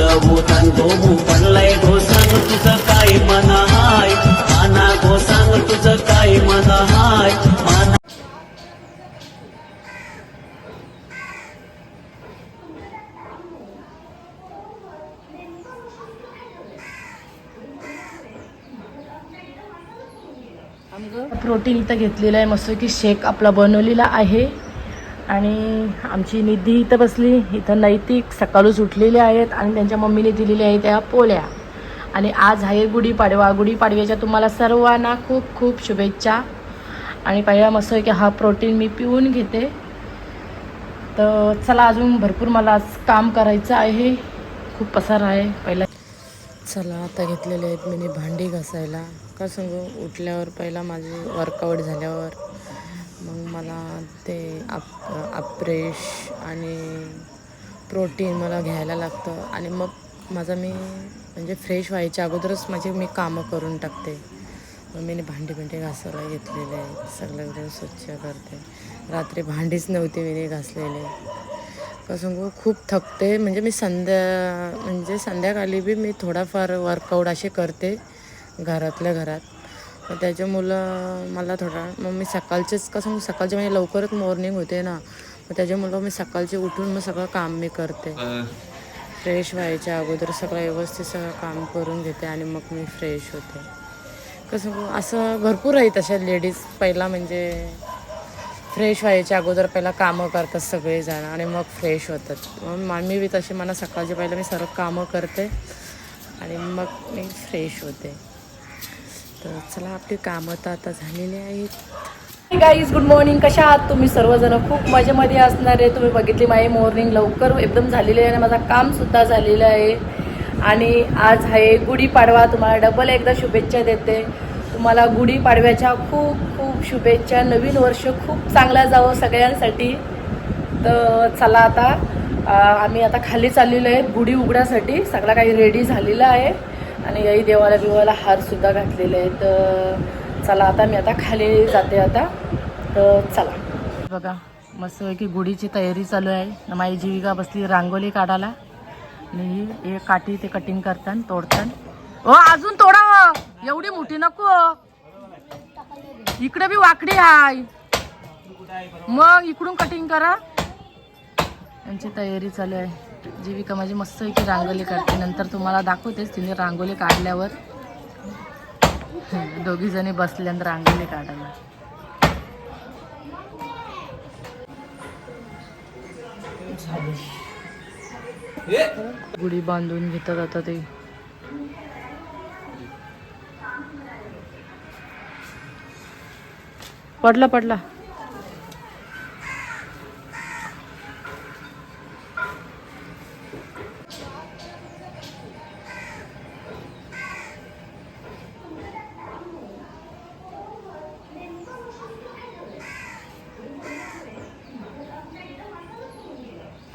गो सांगो पडलाय गो सांग तुझं काय मन हाय? माना गो सांग तुझं काय मन हाय? माना प्रोटीन इथं घेतलेलं आहे. मस्त की शेक आपला बनवलेला आहे. आणि आमची निधी इथं बसली. इथं नैतिक सकाळूच उठलेले आहेत आणि त्यांच्या मम्मीने दिलेल्या आहे त्या पोळ्या. आणि आज आहे गुढीपाडवा. गुढीपाडव्याच्या तुम्हाला सर्वांना खूप खूप शुभेच्छा. आणि पहिला मस्त की हा प्रोटीन मी पिऊन घेते. तर चला अजून भरपूर मला आज काम करायचं आहे. खूप पसार आहे पहिला. चला आता घेतलेले आहेत मी भांडी घासायला. का सांगू? उठल्यावर पहिला माझी वर्कआउट झाल्यावर. मग मला ते आप अप्रेश आणि प्रोटीन मला घ्यायला लागतं. आणि मग माझा मी म्हणजे फ्रेश व्हायच्या अगोदरच माझे मी कामं करून टाकते. मग मी भांडी भिंडी घासायला घेतलेले आहेत सगळं स्वच्छ करते. रात्री भांडीच नव्हती मी घासलेले. कसं खूप थकते. म्हणजे मी संध्या म्हणजे संध्याकाळी बी मी थोडाफार वर्कआउट असे करते घरातल्या घरात. त्याच्यामुळं मला थोडा मग मी सकाळचेच का सांगू सकाळचे म्हणजे लवकरच मॉर्निंग होते ना. मग त्याच्यामुळं मी सकाळचे उठून मग सगळं काम मी करते. फ्रेश व्हायच्या अगोदर सगळं व्यवस्थित सगळं काम करून घेते आणि मग मी फ्रेश होते. कसं असं भरपूर आहे तशा लेडीज पहिला म्हणजे फ्रेश व्हायच्या अगोदर पहिला कामं करतात सगळेजण आणि मग फ्रेश होतात. मग मा- बी तशी मला सकाळचे पहिलं मी सर्व कामं करते आणि मग मी फ्रेश होते. तर चला आपली कामं तर आता झालेली आहेत. गाईज गुड मॉर्निंग कशा आहात तुम्ही? सर्वजण खूप मजेमध्ये असणार आहे. तुम्ही बघितली माझी मॉर्निंग लवकर एकदम झालेली आहे आणि माझं कामसुद्धा झालेलं आहे. आणि आज आहे गुढीपाडवा. तुम्हाला डबल एकदा शुभेच्छा देते. तुम्हाला गुढीपाडव्याच्या खूप खूप शुभेच्छा. नवीन वर्ष खूप चांगला जावं सगळ्यांसाठी. तर चला आता आम्ही आता खाली चाललेलो आहे. गुढी उघड्यासाठी. सगळं काही रेडी झालेलं आहे. आणि याही देवाला बिवाला हारसुद्धा घातलेले आहेत. तर चला आता मी आता खाली जाते आता. तर चला. बघा मस्त की गुढीची तयारी चालू आहे. माझी जीविका बसली रांगोळी काढायला. आणि ही एक काठी ते कटिंग करतात तोडतात ओ अजून तोडा हो. एवढी मोठी नको. इकडे बी वाकडी आहे मग इकडून कटिंग करा. यांची तयारी चालू आहे. जीविका माझी मस्त इथे रांगोळी काढते. नंतर तुम्हाला दाखवतेच तिने रांगोळी काढल्यावर दोघी जणी बसल्यानंतर रांगोळी काढायला. झाली गुढी बांधून घेतात आता ते. पडला पडला.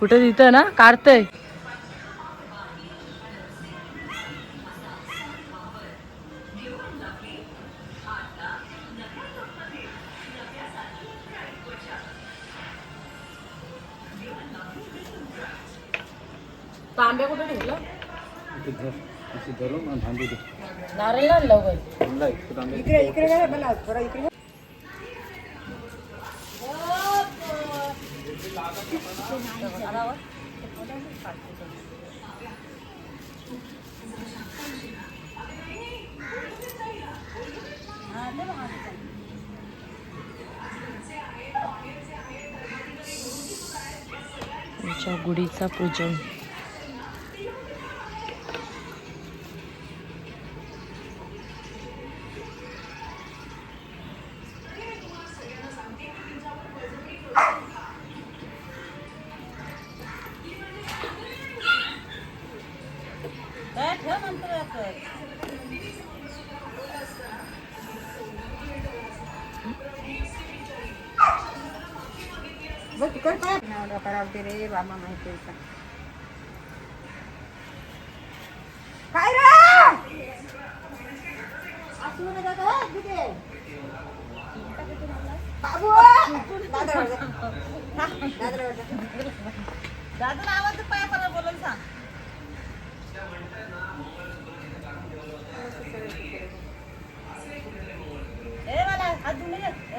कुठे तिथं ना? काढतय. तांब्या कुठे ठेवलं? नारळ आणलं वगैरे गुढीचा पूजन. करावते रे बाबा माहिती का? काय रे? बाबू! दादा दादा आवाज पाय मला बोलून सांग. ए मला हात घे. ए,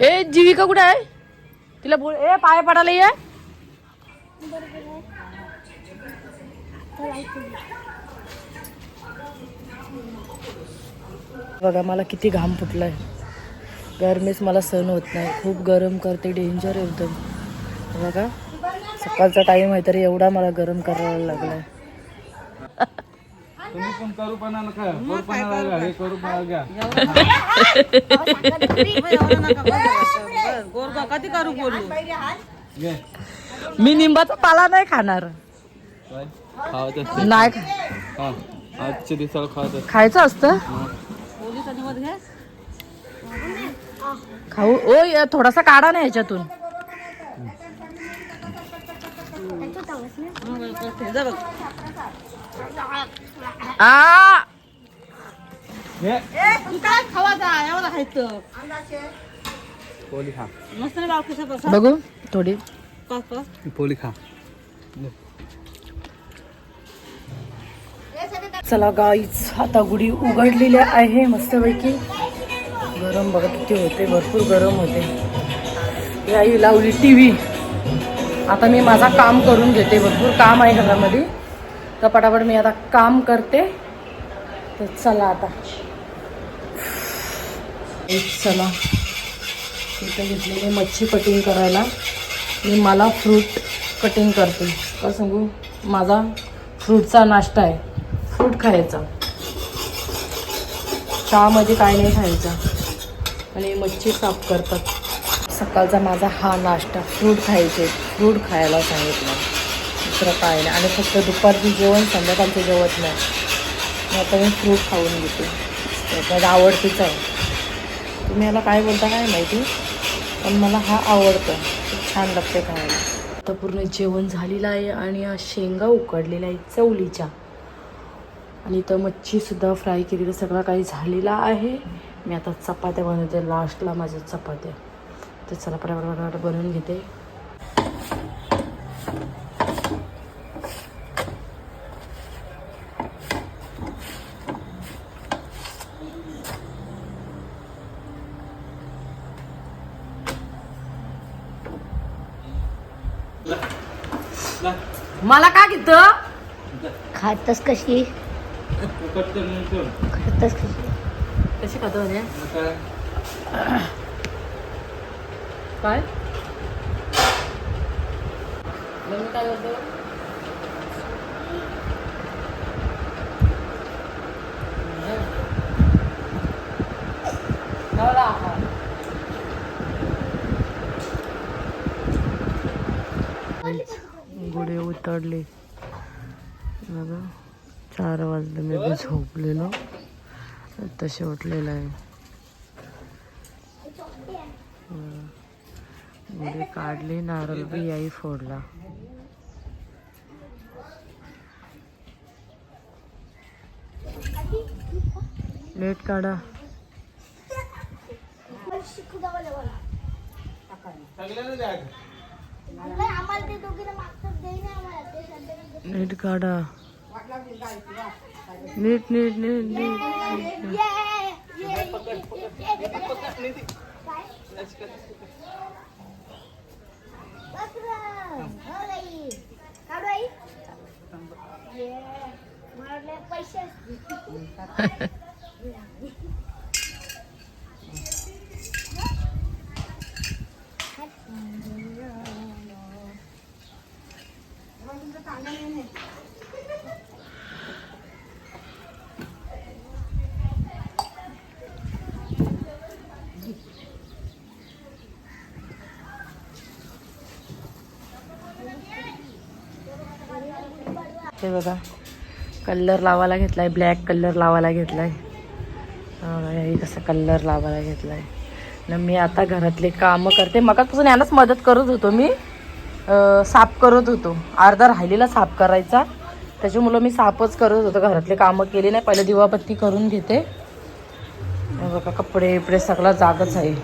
ए जीविका कुठे आहे? तिला बोल. ए पाय पडायला ये. बघा मला किती घाम फुटलाय. गरमीच मला सहन होत नाही. खूप गरम करते डेंजर एकदम. बघा सकाळचा टाइम आहे तरी एवढा मला गरम करायला लागलाय. तुम्ही पण करू पण नका करू पण हे करू पण घ्या. कधी करू बोलू मी निंबाचा पाला नाही खाणार. काय खावत. असते नाही हा. आजच्या दिवसाला खावत. खायचं असतं? खाऊ. ओ या थोडासा काढा ना बघ आ एवढा खायचं पोली खा मस्त नाही बघू थोडी. पोली खा चला गाईच आता गुढी उघडलेली आहे मस्तपैकी. गरम बघा किती होते भरपूर गरम होते. ही लावली टी व्ही आता मी माझा काम करून घेते भरपूर काम आहे घरामध्ये. तर पटापट मी आता काम करते. तर चला आता. चला. इथं घेतलेली मच्छी कटिंग करायला. मी मला फ्रूट कटिंग करते. का सांगू माझा फ्रूटचा नाश्ता आहे. फ्रूट खायचा. चहामध्ये काय नाही खायचा. आणि मच्छी साफ करतात. सकाळचा माझा हा नाश्ता फ्रूट खायचे फ्रूट खायला सांगितलं. दुसरं काय नाही. आणि फक्त दुपारची जेवण संध्याकाळचं जेवत नाही. मग आता मी फ्रूट खाऊन घेते. माझं आवडतीच आहे. तुम्ही याला काय बोलता काय माहिती? पण मला हा आवडतो. खूप छान लागते खायला. आता पूर्ण जेवण झालेलं आहे आणि हा शेंगा उकडलेल्या आहेत चवलीच्या आणि इथं मच्छीसुद्धा फ्राय केलेलं सगळं काही झालेलं आहे. मी आता चपात्या बनवते लास्टला माझ्या चपात्या. तर चला पटापट बनवून घेते. मला का घेतं? खातच कशी? खातच कशी? कशी खातो म्हणजे काय? मग मी काय करतो? गुढे उतरले. बघा चार वाजले मी बी झोपलेलो. आता उठलेलं आहे. गुढी काढली नारळ बी याई फोडला. लेट काढा. नीट काढा. नीट नीट नीट नीट ये, ये, ये, ये, ये, ये, काय बकरं. हो बाई. का बाई? ये. मला वाटलं पैसे. हे बघा. कलर लावायला घेतलाय ब्लॅक कलर लावायला घेतलाय. आहे हे कसं कलर लावायला घेतलाय. न मी आता घरातले कामं करते. मगापासून यांनाच मदत करत होतो मी. साफ करत होतो. अर्धा राहिलेला साफ करायचा. त्याच्यामुळं मी साफच करत होतो. घरातले कामं केली नाही. पहिले दिवाबत्ती करून घेते. बघा कपडे इपडे सगळं जागच आहे.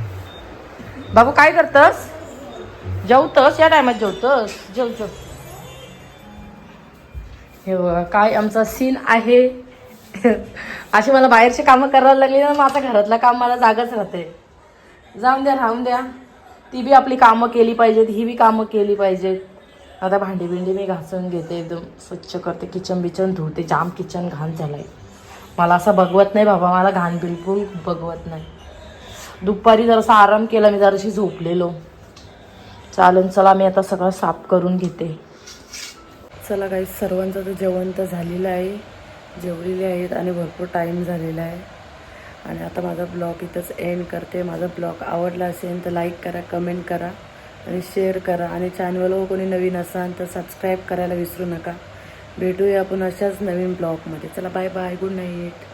बाबू काय करतस? जेवतस? या टायमात जेवतस? जेव जेव. हे बघा काय आमचा सीन आहे. असे मला बाहेरचे कामं करायला लागली ना माझं घरातलं काम मला जागच राहते. जाऊन द्या राहून द्या. ती बी आपली कामं केली पाहिजेत ही बी कामं केली पाहिजेत. आता भांडी बिंडी मी घासून घेते एकदम स्वच्छ करते किचन बिचन धुते जाम किचन घाण झालं आहे मला असं बघवत नाही बाबा मला घाण बिलकुल बघवत नाही. दुपारी जरासा आराम केला मी जराशी झोपलेलो. चालेल चला मी आता सगळं साफ करून घेते. चला काही सर्वांचं तर जेवण तर झालेलं आहे. जेवलेले आहेत आणि भरपूर टाईम झालेला आहे. आणि आता माझा ब्लॉग इथंच एंड करते. माझा ब्लॉग आवडला असेल तर लाईक करा कमेंट करा आणि शेअर करा. आणि चॅनलवर कोणी नवीन असाल तर सबस्क्राईब करायला विसरू नका. भेटूया आपण अशाच नवीन ब्लॉगमध्ये चला बाय बाय गुड नाईट